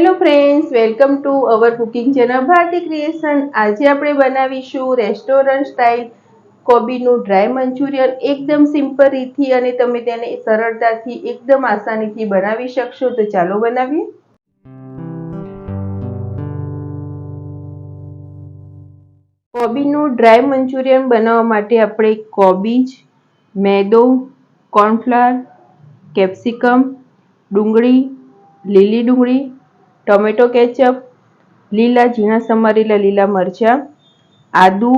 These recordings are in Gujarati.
Hello friends welcome to our cooking channel Bharati creation આજે આપણે બનાવીશું રેસ્ટોરન્ટ સ્ટાઇલ કોબીનું ડ્રાય મંચુરિયન. એકદમ સિમ્પલ રીતથી અને તમે તેને સરળતાથી, એકદમ આસાનીથી બનાવી શકશો. તો ચાલો બનાવીએ. કોબીનું ડ્રાય મંચુરિયન બનાવવા માટે આપણે કોબીજ, મેદો કોર્નફ્લાવર કેપ્સિકમ ડુંગળી, લીલી ડુંગળી ટોમેટો કેચઅપ, લીલા ઝીણા સમારેલા લીલા મરચાં, આદુ,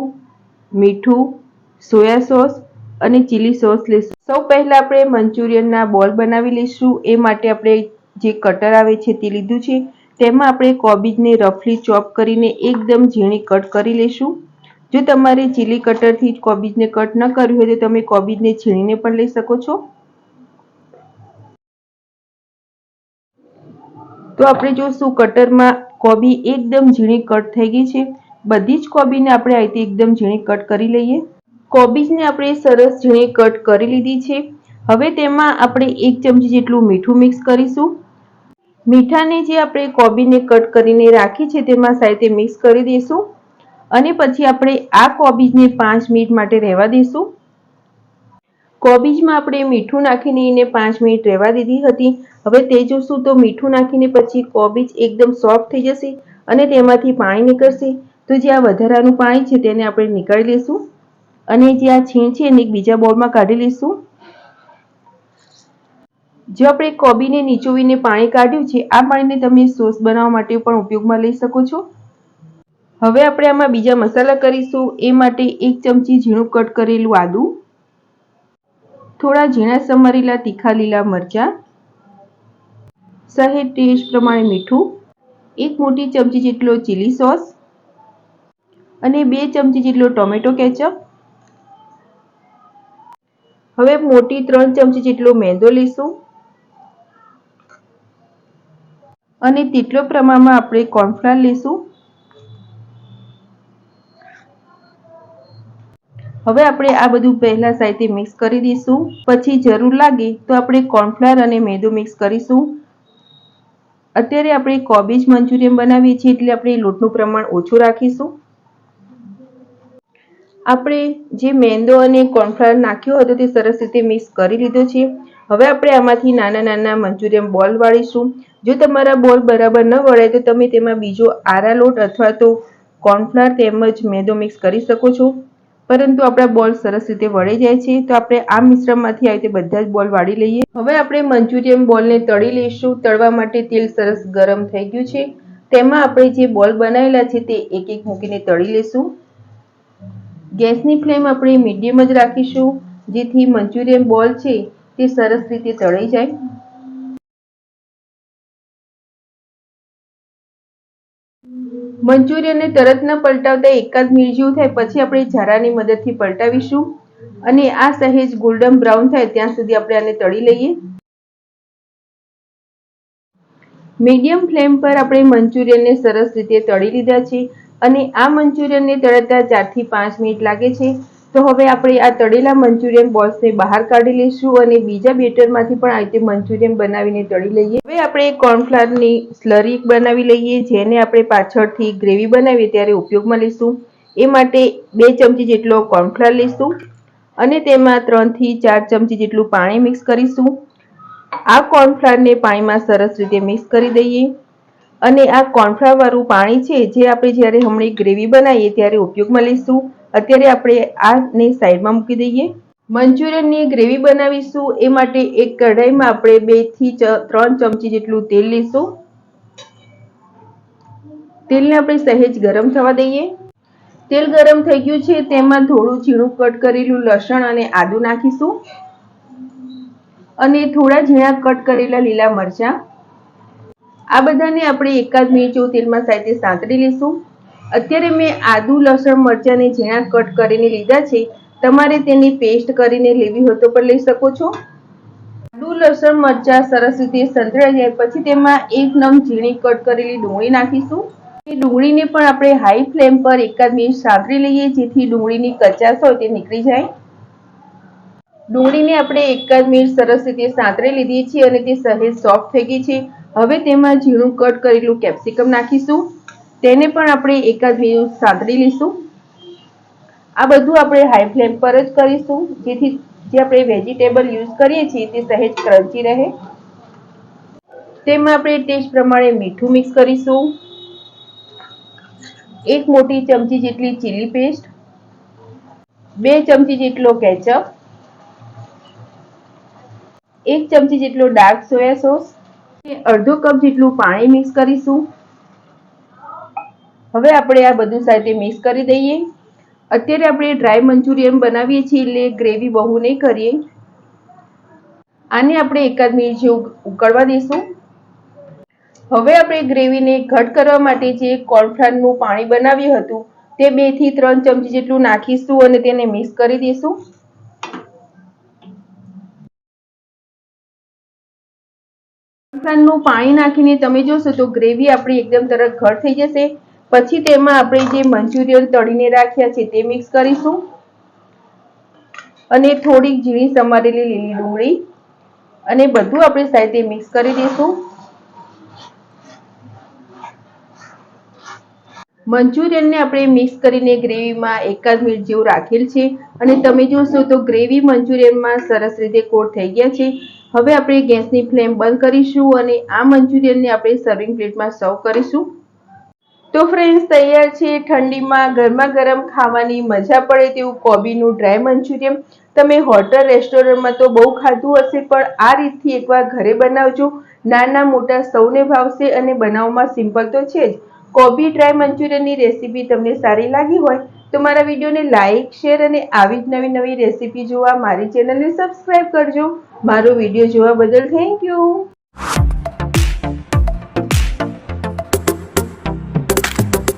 મીઠું, સોયા સોસ અને ચીલી સોસ લઈશું સૌ પહેલાં આપણે મંચુરિયનના બોલ બનાવી લઈશું એ માટે આપણે જે કટર આવે છે તે લીધું છે. તેમાં આપણે કોબીજને રફલી ચોપ કરીને એકદમ ઝીણી કટ કરી લઈશું જો તમારે ચીલી કટરથી કોબીજને કટ ન કરવી હોય તો તમે કોબીજને છીણીને પણ લઈ શકો છો. તો આપણે જોશું કટરમાં કોબી એકદમ ઝીણી કટ થઈ ગઈ છે. બધી જ કોબીને આપણે અહીંથી એકદમ ઝીણી કટ કરી લઈએ. કોબીજને આપણે સરસ ઝીણી કટ કરી લીધી છે. હવે તેમાં આપણે એક ચમચી જેટલું મીઠું મિક્સ કરીશું. મીઠાને જે આપણે કોબીને કટ કરીને રાખી છે તેમાં સાથે મિક્સ કરી દઈશું. અને પછી આપણે આ કોબીજને પાંચ મિનિટ માટે રહેવા દઈશું. કોબીજમાં આપણે મીઠું નાખીને એને પાંચ મિનિટ રહેવા દીધી હતી. હવે તે જોશું તો મીઠું નાખીને પછી કોબીજ એકદમ સોફ્ટ થઈ જશે અને તેમાંથી પાણી નીકળશે. તો જે આ વધારાનું પાણી છે તેને આપણે નીકાળી લઈશું અને જે આ છીણ છે એને બીજા બોલમાં કાઢી લઈશું. જો આપણે કોબીને નીચોવીને પાણી કાઢ્યું છે, આ પાણીને તમે સોસ બનાવવા માટે પણ ઉપયોગમાં લઈ શકો છો. હવે આપણે આમાં બીજા મસાલા કરીશું, એ માટે એક ચમચી ઝીણું કટ કરેલું આદું, થોડા ઝીણા સમારેલા તીખા લીલા મરચાં સહેજ ટેસ્ટ પ્રમાણે મીઠું, એક મોટી ચમચી જેટલો ચીલી સોસ અને બે ચમચી જેટલો ટોમેટો કેચઅપ. હવે મોટી ત્રણ ચમચી જેટલો મેંદો લઈશું અને તેટલો પ્રમાણમાં આપણે કોર્નફ્લાર લઈશું હવે આપણે આ બધું પહેલા સાથે મિક્સ કરી દઈશું. પછી જરૂર લાગે તો આપણે કોર્નફ્લાર અને મેંદો મિક્સ કરીશું. અત્યારે આપણે કોબીજ મંચુરિયન બનાવીએ છીએ એટલે આપણે લોટનું પ્રમાણ ઓછું રાખીશું. આપણે જે મેંદો અને કોર્નફ્લાવર નાખ્યો હતો તે સરસ રીતે મિક્સ કરી લીધો છે. હવે આપણે આમાંથી નાના નાના મંચુરિયન બોલ વાળીશું. જો તમારા બોલ બરાબર ન વળે તો તમે તેમાં બીજો આરા લોટ અથવા તો કોર્નફ્લાવર તેમજ મેદો મિક્સ કરી શકો છો. પરંતુ આપણા બોલ સરસ રીતે વળી જાય છે, તો આપણે આ મિશ્રણમાંથી આવી રીતે બધા જ બોલ વાળી લઈએ. હવે આપણે મંચુરિયન બોલને તળી લઈશું. તળવા માટે તેલ સરસ ગરમ થઈ ગયું છે. તેમાં આપણે જે બોલ બનાવેલા છે તે એક એક મૂકીને તળી લઈશું. ગેસની ફ્લેમ આપણે મીડિયમ જ રાખીશું, જેથી મંચુરિયન બોલ છે તે સરસ રીતે તળી જાય. મંચુરિયનને તરત ન પલટાવતા એકાદ મિનિટ જેવું થાય પછી આપણે ઝારાની મદદથી પલટાવીશું. અને આ સહેજ ગોલ્ડન બ્રાઉન થાય ત્યાં સુધી આપણે આને તળી લઈએ. મીડિયમ ફ્લેમ પર આપણે મંચુરિયનને સરસ રીતે તળી લીધા છે. અને આ મંચુરિયનને તળતા ચારથી પાંચ મિનિટ લાગે છે. તો હવે આપણે આ તળેલા મંચુરિયન બોલ્સને બહાર કાઢી લઈશું અને બીજા બેટરમાંથી પણ આ રીતે મંચુરિયન બનાવીને તળી લઈએ. હવે આપણે કોર્નફ્લાવરની સ્લરી બનાવી લઈએ, જેને આપણે પાછળથી ગ્રેવી બનાવીએ ત્યારે ઉપયોગમાં લઈશું. એ માટે બે ચમચી જેટલો કોર્નફ્લાવર લઈશું અને તેમાં ત્રણથી ચાર ચમચી જેટલું પાણી મિક્સ કરીશું. આ કોર્નફ્લાવરને પાણીમાં સરસ રીતે મિક્સ કરી દઈએ અને આ કોર્નફ્લાવરવાળું પાણી છે, જે આપણે જ્યારે હમણાં ગ્રેવી બનાવીએ ત્યારે ઉપયોગમાં લઈશું. અત્યારે આપણે આને સાઈડમાં મૂકી દઈએ. મંચુરિયનની ગ્રેવી બનાવીશું. એ માટે એક કઢાઈમાં આપણે બેથી ત્રણ ચમચી જેટલું તેલ લઈશું તેલને આપણે સહેજ ગરમ થવા દઈએ. તેલ ગરમ થઈ ગયું છે, તેમાં થોડું ઝીણું કટ કરેલું લસણ અને આદું નાખીશું. અને થોડા ઝીણા કટ કરેલા લીલા મરચાં. આ બધાને આપણે એકાદ મિનિટ તેલમાં સાથે સાંતળી લઈશું અત્યારે મેં આદુ, લસણ મરચાંને ઝીણા કટ કરીને લીધા છે. તમારે તેની પેસ્ટ કરીને લેવી હોય તો પણ લઈ શકો છો. આદુ, લસણ, મરચાં સરસ રીતે સંતળાઈ જાય પછી તેમાં એક નમ ઝીણી કટ કરેલી ડુંગળી નાખીશું. એ ડુંગળીને પણ આપણે હાઈ ફ્લેમ પર એકાદ મિનિટ સાંભળી લઈએ, જેથી ડુંગળીની કચાશ હોય તે નીકળી જાય. ડુંગળીને આપણે એકાદ મિનિટ સરસ રીતે સાંતળી લીધી છે અને તે સહેજ સોફ્ટ થઈ ગઈ છે. હવે તેમાં ઝીણું કટ કરેલું કેપ્સિકમ નાખીશું. તેને પણ આપણે એકાદ મિનિટ સાંતળી લઈશું. આ બધું આપણે હાઈ ફ્લેમ પર જ કરીશું, જેથી જે આપણે વેજીટેબલ યુઝ કરીએ છીએ તે સહેજ ક્રન્ચી રહે. તેમાં આપણે ટેસ્ટ પ્રમાણે મીઠું મિક્સ કરીશું. એક મોટી ચમચી જેટલી ચીલી પેસ્ટ બે ચમચી જેટલો કેચઅપ એક ચમચી જેટલો ડાર્ક સોયા સોસ અડધો કપ જેટલું પાણી મિક્સ કરીશું. હવે આપણે આ બધું સાથે મિક્સ કરી દઈએ. અત્યારે આપણે ડ્રાય મંચુરિયન બનાવીએ છીએ એટલે ગ્રેવી બહુ નહીં કરીએ. આને આપણે એકાદ મિનિટ જેવું ઉકળવા દઈશું હવે આપણે ગ્રેવીને ઘટ કરવા માટે જે કોર્નફ્લાવરનું પાણી બનાવ્યું હતું, તે બેથી ત્રણ ચમચી જેટલું નાખીશું અને તેને મિક્સ કરી દઈશું કોર્નફ્લાવરનું પાણી નાખીને તમે જોશો તો ગ્રેવી આપણી એકદમ તરત ઘટ થઈ જશે. પછી તેમાં આપણે જે મંચુરિયન તળીને રાખ્યા છે તે મિક્સ કરીશું. અને થોડીક ઝીણી સમારેલી લીલી ડુંગળી. અને બધું આપણે સાથે મિક્સ કરી દઈશું. મંચુરિયનને આપણે મિક્સ કરીને ગ્રેવીમાં એકાદ મિનિટ જેવું રાખેલ છે. અને તમે જોશો તો ગ્રેવી મંચુરિયનમાં સરસ રીતે કોટ થઈ ગયા છે. હવે આપણે ગેસની ફ્લેમ બંધ કરીશું અને આ મંચુરિયનને આપણે સર્વિંગ પ્લેટમાં સર્વ કરીશું. તો ફ્રેન્ડ્સ તૈયાર છે ઠંડીમાં ગરમા ગરમ ખાવાની મજા પડે તેવું કોબીનું ડ્રાય મંચુરિયમ તમે હોટલ, રેસ્ટોરન્ટમાં તો બહુ ખાધું હશે, પણ આ રીતથી એકવાર ઘરે બનાવજો. નાના મોટા સૌને ભાવશે અને બનાવવામાં સિમ્પલ તો છે જ. કોબી ડ્રાય મંચુરિયનની રેસીપી તમને સારી લાગી હોય તો મારા વિડીયોને લાઇક શેર અને આવી જ નવી નવી રેસીપી જોવા મારી ચેનલને સબસ્ક્રાઈબ કરજો. મારો વીડિયો જોવા બદલ થેન્ક યુ